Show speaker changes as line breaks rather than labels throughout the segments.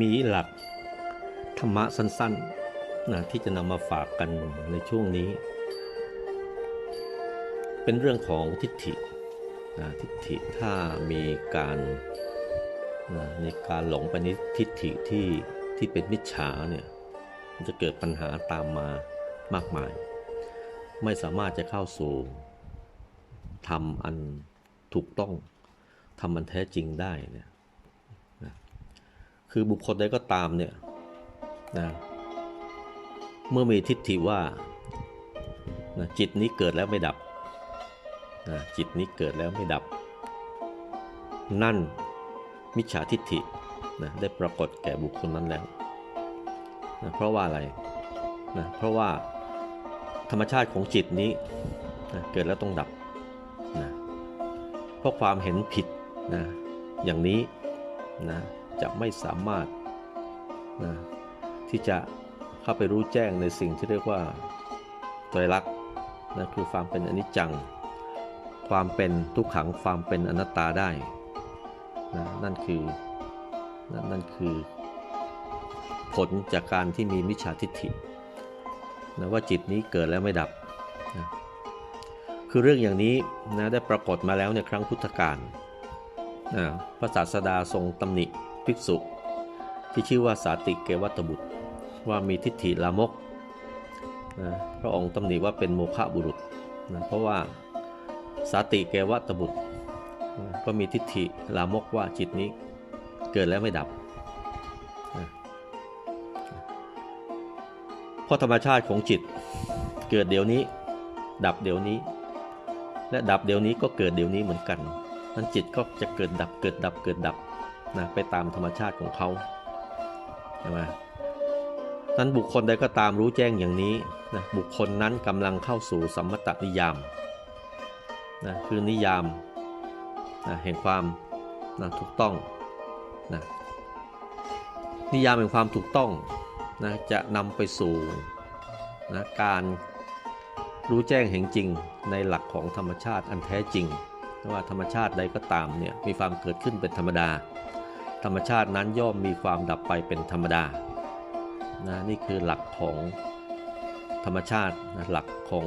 มีหลักธรรมะสั้นๆนะที่จะนำมาฝากกันในช่วงนี้ เป็นเรื่องของทิฏฐินะทิฏฐิถ้ามีการนะในการหลงไปในทิฏฐิที่ที่เป็นมิจฉาเนี่ยมันจะเกิดปัญหาตามมามากมาย ไม่สามารถจะเข้าสู่ทำอันถูกต้องทำอันแท้จริงได้เนี่ย คือบุคคลใดก็ตามเนี่ยนะเมื่อมีทิฏฐิว่านะจิตนี้เกิดแล้วไม่ดับนะจิตนี้เกิดแล้วไม่ดับ นั่นมิจฉาทิฏฐินะได้ปรากฏแก่บุคคลนั้นแล้วนะเพราะว่าอะไรนะเพราะว่าธรรมชาติของจิตนี้นะเกิดแล้วต้องดับนะเพราะความเห็นผิดนะอย่างนี้นะ จะไม่สามารถนะที่จะเข้าไปรู้แจ้งในสิ่งที่เรียกว่าไตรลักษณ์นะคือความเป็นอนิจจัง ความเป็นทุกขังความเป็นอนัตตาได้นะนั่นคือนั่นนั่นคือผลจากการที่มีมิจฉาทิฏฐินะว่าจิตนี้เกิดแล้วไม่ดับนะคือเรื่องอย่างนี้นะได้ปรากฏมาแล้วในครั้งพุทธกาลนะพระศาสดาทรงตำหนิ ภิกษุ ที่ชื่อว่าสาติเกวัตบุตร ว่ามีทิฏฐิลามกนะพระองค์ตำหนิว่าเป็นโมฆะบุรุษนะเพราะว่าสาติเกวัตบุตรนะก็มีทิฏฐิลามกว่าจิตนี้เกิดแล้วไม่ดับนะเพราะธรรมชาติของจิตเกิดเดี๋ยวนี้ ดับเดี๋ยวนี้ และดับเดี๋ยวนี้ก็เกิดเดี๋ยวนี้เหมือนกันนั้นจิตก็จะเกิดดับเกิดดับเกิดดับ นะไปตามธรรมชาติของเขาใช่ไหมนั้นบุคคลใดก็ตามรู้แจ้งอย่างนี้นะบุคคลนั้นกำลังเข้าสู่สัมมตนิยามนะคือนิยามนะแห่งความนะถูกต้องนะนิยามแห่งความถูกต้องนะจะนำไปสู่นะการรู้แจ้งเห็นจริงในหลักของธรรมชาติอันแท้จริงว่าธรรมชาติใดก็ตามเนี่ยมีความเกิดขึ้นเป็นธรรมดา รรมชาตินั้นย่อมมีความดับไปเป็นธรรมดานะนี่คือหลักของธรรมชาตินะหลักของ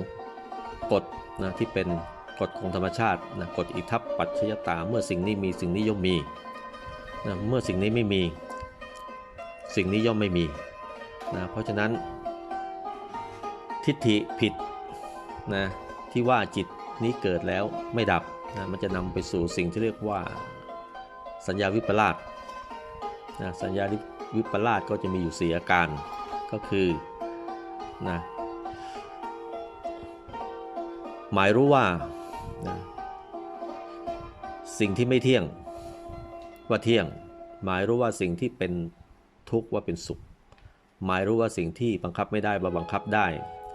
กฎนะที่เป็นกฎของธรรมชาตินะกฎอิทัปปัจจยตาเมื่อสิ่งนี้มีสิ่งนี้ย่อมมีนะเมื่อสิ่งนี้ไม่มี สิ่งนี้ย่อมไม่มีนะเพราะฉะนั้นทิฏฐิผิดนะที่ว่าจิตนี้เกิดแล้วไม่ดับนะมันจะนำไปสู่สิ่งที่เรียกว่าสัญญาวิปลาส นะสัญญาวิปลาสก็จะมีอยู่สี่อาการก็คือนะหมายรู้ว่านะสิ่งที่ไม่เที่ยงว่าเที่ยง หมายรู้ว่าสิ่งที่เป็นทุกข์ว่าเป็นสุข หมายรู้ว่าสิ่งที่บังคับไม่ได้ว่าบังคับได้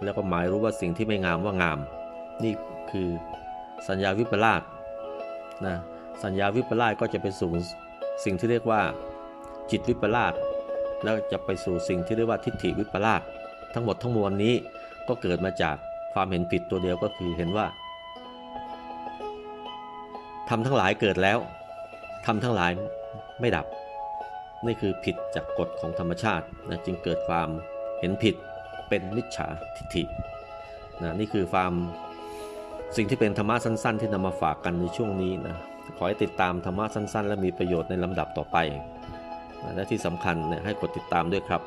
แล้วก็หมายรู้ว่าสิ่งที่ไม่งามว่างาม นี่คือสัญญาวิปลาสนะสัญญาวิปลาสก็จะไปสู่สิ่งที่เรียกว่า จิตวิปลาสแล้วจะไปสู่สิ่งที่เรียกว่าทิฏฐิวิปลาสทั้งหมดทั้งมวลนี้ก็เกิดมาจากความเห็นผิดตัวเดียวก็คือเห็นว่าทำทั้งหลายเกิดแล้วทำทั้งหลายไม่ดับ นี่คือผิดจากกฎของธรรมชาตินะจึงเกิดความเห็นผิดเป็นมิจฉาทิฏฐินะนี่คือความสิ่งที่เป็นธรรมะสั้น ๆ ที่นำมาฝากกันในช่วงนี้นะขอให้ติดตามธรรมะสั้น ๆ และมีประโยชน์ในลำดับต่อไป และที่สำคัญเนี่ยให้กดติดตามด้วยครับ